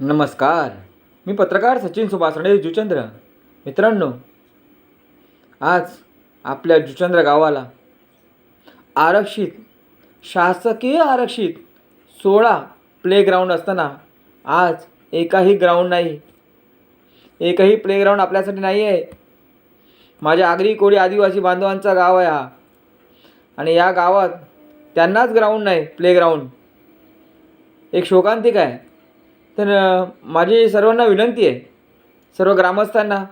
नमस्कार. मी पत्रकार सचिन सुभाषणे जुचंद्र. मित्रांनो आज आपल्या जुचंद्र गावाला आरक्षित शासकीय आरक्षित सोळा प्लेग्राऊंड असताना आज एकाही ग्राउंड नाही. एकही प्लेग्राऊंड आपल्यासाठी नाही आहे माझ्या आगरी कोळी आदिवासी बांधवांचा गाव आहे हा. आणि या गावात त्यांनाच ग्राउंड नाही प्लेग्राऊंड एक शोकांतिक आहे. तर माझी सर्वांना विनंती आहे सर्व ग्रामस्थांना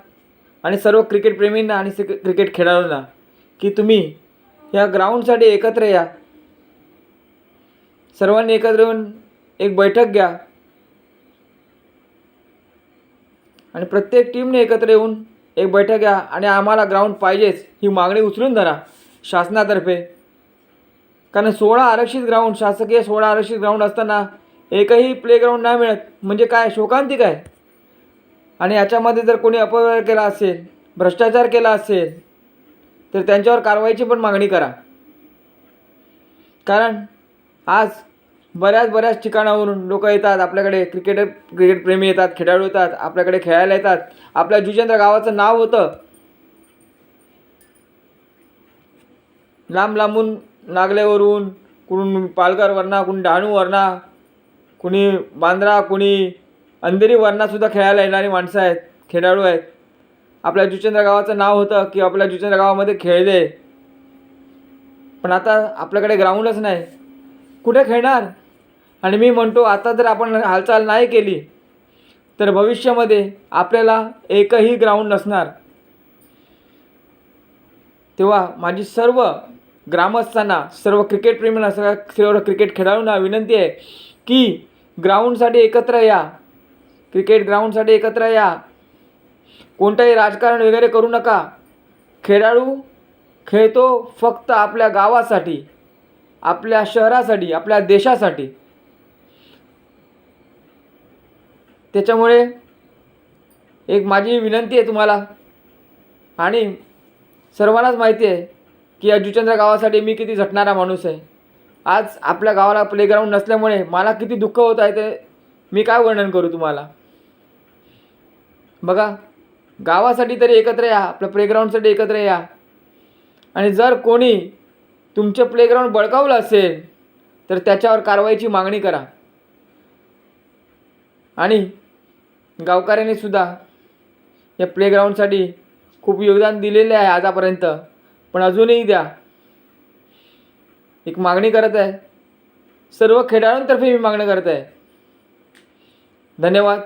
आणि सर्व क्रिकेटप्रेमींना आणि सिक क्रिकेट खेळाडूंना की तुम्ही या ग्राउंडसाठी एकत्र या. सर्वांनी एकत्र येऊन एक बैठक घ्या. आणि प्रत्येक टीमने एकत्र येऊन एक बैठक घ्या आणि आम्हाला ग्राउंड पाहिजेच ही मागणी उचलून धरा शासनातर्फे. कारण सोळा आरक्षित ग्राउंड शासकीय सोळा आरक्षित ग्राउंड असताना एकही प्लेग्राऊंड नाही मिळत. म्हणजे काय? शोकांतिक आहे आणि याच्यामध्ये जर कोणी अपव्यवहार केला असेल भ्रष्टाचार केला असेल तर त्यांच्यावर कारवाईची पण मागणी करा. कारण आज बऱ्याच बऱ्याच ठिकाणावरून लोक येतात. आपल्याकडे क्रिकेटर क्रिकेटप्रेमी येतात खेळाडू येतात आपल्याकडे खेळायला येतात. आपल्या जुजेंद्र गावाचं नाव होतं. लांब लांबून नागलेवरून कुणी पालघरवरना कुणी डहाणूवरना कुणी बांद्रा कुणी अंधेरी वरणासुद्धा खेळायला येणारी माणसं आहेत खेळाडू आहेत. आपल्या जुचंद्र गावाचं नाव होतं की आपल्या जुचंद्र गावामध्ये खेळले. पण आता आपल्याकडे ग्राउंडच नाही. कुठे खेळणार? आणि मी म्हणतो आता जर आपण हालचाल नाही केली तर भविष्यामध्ये आपल्याला एकही ग्राउंड नसणार. तेव्हा माझी सर्व ग्रामस्थांना सर्व क्रिकेटप्रेमींना सगळ्या सर्व क्रिकेट खेळाडूंना विनंती आहे की ग्राउंडसाठी एकत्र या. क्रिकेट ग्राउंडसाठी एकत्र या. कोणतंही राजकारण वगैरे करू नका. खेळाडू खेळतो फक्त आपल्या गावासाठी आपल्या शहरासाठी आपल्या देशासाठी. त्याच्यामुळे एक माझी विनंती आहे तुम्हाला. आणि सर्वांनाच माहिती आहे की या गावासाठी मी किती झटणारा माणूस आहे. आज आपल्या गावाला प्लेग्राऊंड नसल्यामुळे मला किती दुःख होत आहे ते मी काय वर्णन करू तुम्हाला? बघा गावासाठी तरी एकत्र या आपल्या प्लेग्राऊंडसाठी एकत्र या. आणि जर कोणी तुमचं प्लेग्राऊंड बळकावलं असेल तर त्याच्यावर कारवाईची मागणी करा. आणि गावकऱ्यांनी सुद्धा या प्लेग्राऊंडसाठी खूप योगदान दिलेले आहे आतापर्यंत पण अजूनही द्या. एक मागणी करत आहे. सर्व खेळाडूंतर्फे मी मागणी करत आहे. धन्यवाद.